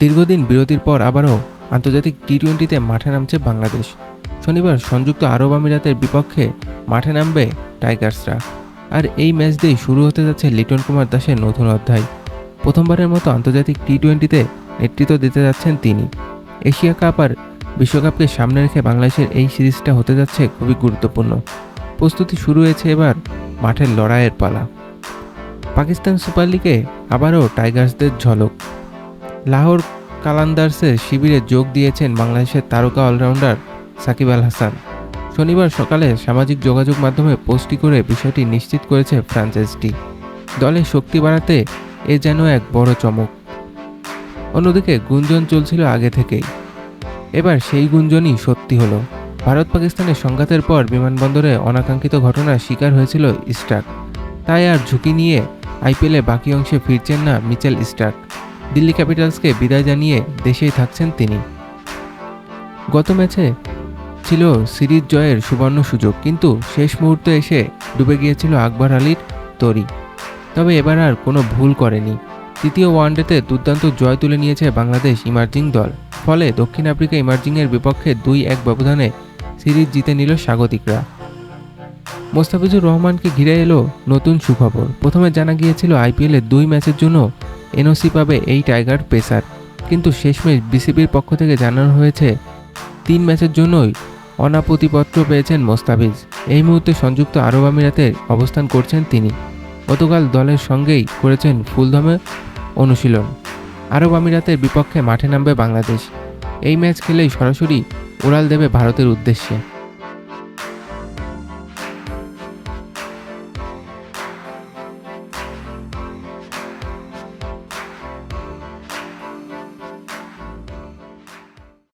দীর্ঘদিন বিরতির পর আবারও আন্তর্জাতিক টি টোয়েন্টিতে মাঠে নামছে বাংলাদেশ। শনিবার সংযুক্ত আরব আমিরাতের বিপক্ষে মাঠে নামবে টাইগার্সরা। আর এই ম্যাচ দিয়েই শুরু হতে যাচ্ছে লিটন কুমার দাসের নতুন অধ্যায়। প্রথমবারের মতো আন্তর্জাতিক টি টোয়েন্টিতে নেতৃত্ব দিতে যাচ্ছেন তিনি। এশিয়া কাপ আর বিশ্বকাপকে সামনে রেখে বাংলাদেশের এই সিরিজটা হতে যাচ্ছে খুবই গুরুত্বপূর্ণ। প্রস্তুতি শুরু হয়েছে এবার মাঠের লড়াইয়ের পালা। পাকিস্তান সুপার লিগে আবারও টাইগার্সদের ঝলক। লাহোর কালান্দার্সের শিবিরে যোগ দিয়েছেন বাংলাদেশের তারকা অলরাউন্ডার সাকিব আল হাসান। শনিবার সকালে সামাজিক যোগাযোগ মাধ্যমে পোস্টটি করে বিষয়টি নিশ্চিত করেছে ফ্র্যাঞ্চাইজটি দলের শক্তি বাড়াতে এ যেন এক বড় চমক। অন্যদিকে গুঞ্জন চলছিল আগে থেকেই। এবার সেই গুঞ্জনই সত্যি হলো। ভারত পাকিস্তানের সংঘাতের পর বিমানবন্দরে অনাকাঙ্ক্ষিত ঘটনার শিকার হয়েছিল স্টার্ক। তাই আর ঝুঁকি নিয়ে আইপিএলে বাকি অংশে ফিরছেন না মিচেল স্টার্ক। দিল্লি ক্যাপিটালসকে বিদায় জানিয়ে দেশেই থাকছেন তিনি। গত ম্যাচে ছিল সিরিজ জয়ের সুবর্ণ সুযোগ, কিন্তু শেষ মুহূর্তে এসে ডুবে গিয়েছিল আকবর আলীর তরি। তবে এবার আর কোনো ভুল করেনি। তৃতীয় ওয়ানডেতে দুর্দান্ত জয় তুলে নিয়েছে বাংলাদেশ ইমার্জিং দল। ফলে দক্ষিণ আফ্রিকা ইমার্জিংয়ের বিপক্ষে দুই এক ব্যবধানে সিরিজ জিতে নিল স্বাগতিকরা। মোস্তাফিজুর রহমানকে ঘিরে এলো নতুন সুখবর। প্রথমে জানা গিয়েছিল আইপিএলের দুই ম্যাচের জন্য এনওসি পাবে এই টাইগার পেসার। কিন্তু শেষমেশ বিসিবির পক্ষ থেকে জানানো হয়েছে, তিন ম্যাচের জন্যই অনাপতিপত্র পেয়েছেন মোস্তাফিজ। এই মুহূর্তে সংযুক্ত আরব আমিরাতে অবস্থান করছেন তিনি। গতকাল দলের সঙ্গেই করেছেন ফুলদমে অনুশীলন। আরব আমিরাতের বিপক্ষে মাঠে নামবে বাংলাদেশ। এই ম্যাচ খেলেই সরাসরি উড়াল দেবে ভারতের উদ্দেশ্যে।